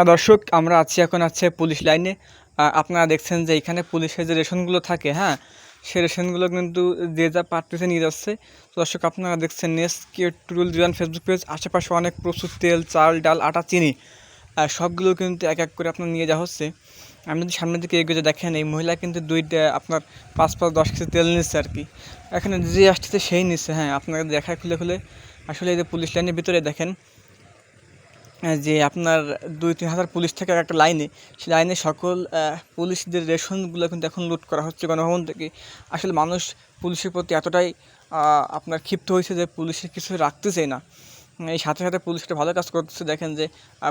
আহ, দর্শক আমরা আছি এখন আছে পুলিশ লাইনে। আপনারা দেখছেন যে এখানে পুলিশের যে রেশনগুলো থাকে হ্যাঁ সেই রেশনগুলো কিন্তু যে যা পারতেছে নিয়ে যাচ্ছে। তো দর্শক আপনারা দেখছেন নেস কে টুরুল দিওয়ান ফেসবুক পেজ আশেপাশে অনেক প্রচুর তেল চাল ডাল আটা চিনি সবগুলো কিন্তু এক এক করে আপনার নিয়ে যাওয়া হচ্ছে। আপনি যদি সামনের দিকে এগিয়ে দেখেন এই মহিলা কিন্তু দুইটা আপনার পাঁচ পাঁচ দশ কেজি তেল নিচ্ছে আর কি। এখানে যে আসতেছে সেই নিচ্ছে হ্যাঁ আপনাকে দেখায় খুলে খুলে। আসলে এই যে পুলিশ লাইনের ভিতরে দেখেন যে আপনার দুই, তিন হাজার পুলিশ থেকে একটা লাইনে সেই লাইনে সকল পুলিশদের রেশনগুলো কিন্তু এখন লুট করা হচ্ছে গণভবন থেকে। আসলে মানুষ পুলিশের প্রতি এতটাই আপনার ক্ষিপ্ত হয়েছে যে পুলিশের কিছু রাখতেছেই না। এই সাথে সাথে পুলিশ একটা ভালো কাজ করতেছে। দেখেন যে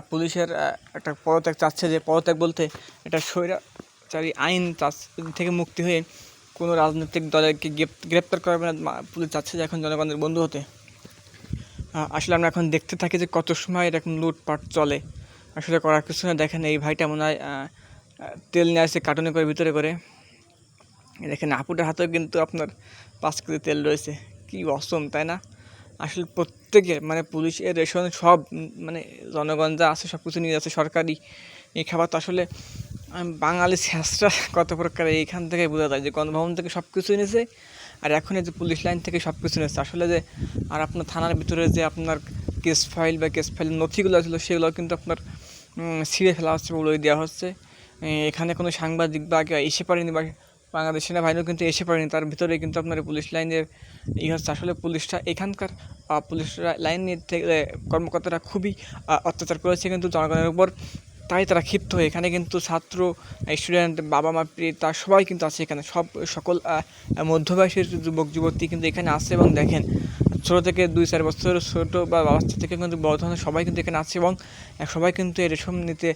পুলিশের একটা পদত্যাগ চাচ্ছে যে, পদত্যাগ বলতে এটা স্বৈরাচারী আইন থেকে মুক্তি হয়ে কোনো রাজনৈতিক দলকে গ্রেপ- গ্রেপ্তার করবে না পুলিশ চাচ্ছে যে এখন জনগণের বন্ধু হতে। আসলে আমরা এখন দেখতে থাকি যে কত সময় এরকম লুটপাট চলে। আসলে করার কিছু না, দেখেন এই ভাইটা মনে হয় তেল নিয়ে আসছে কার্টুনে করে, ভিতরে করে। দেখেন আপুটার হাতেও কিন্তু আপনার পাঁচ কেজি তেল রয়েছে। কি অসম, তাই না? আসলে প্রত্যেকে মানে পুলিশের রেশন সব মানে জনগণ যা আছে সব কিছু নিয়ে যাচ্ছে সরকারি। এই খাবার তো আসলে আম, বাঙালি স্যাঁচরা কত প্রকার এইখান থেকে বোঝা যায় যে গণভবন থেকে সব কিছু এনেছে আর এখন যে পুলিশ লাইন থেকে সব কিছু নিচ্ছে আসলে যে আর আপনার থানার ভিতরে যে আপনার কেস ফাইল বা কেস ফাইলের নথিগুলো ছিল সেগুলো কিন্তু আপনার ছিঁড়ে ফেলা হচ্ছে বলে দেওয়া হচ্ছে। এখানে কোনো সাংবাদিক বা এসে পারেনি বা বাংলাদেশ সেনাবাহিনীও কিন্তু এসে পারেনি। তার ভিতরে কিন্তু আপনার পুলিশ লাইনের ই হচ্ছে আসলে পুলিশটা এখানকার আহ, পুলিশ লাইনের থেকে কর্মকর্তারা খুবই অত্যাচার করেছে। কিন্তু জনগণের উপর তাই তারা ক্ষিপ্ত হয়ে এখানে কিন্তু ছাত্র স্টুডেন্ট বাবা মা পিতা সবাই কিন্তু আছে এখানে। সব সকল মধ্যবয়সের যুবক, যুবতী কিন্তু এখানে আছে এবং দেখেন, ছোটো থেকে দুই চার বছর, ছোটো বা বাচ্চা থেকে কিন্তু বড় ধরনের সবাই কিন্তু এখানে আছে এবং সবাই কিন্তু এই রেশম নিতে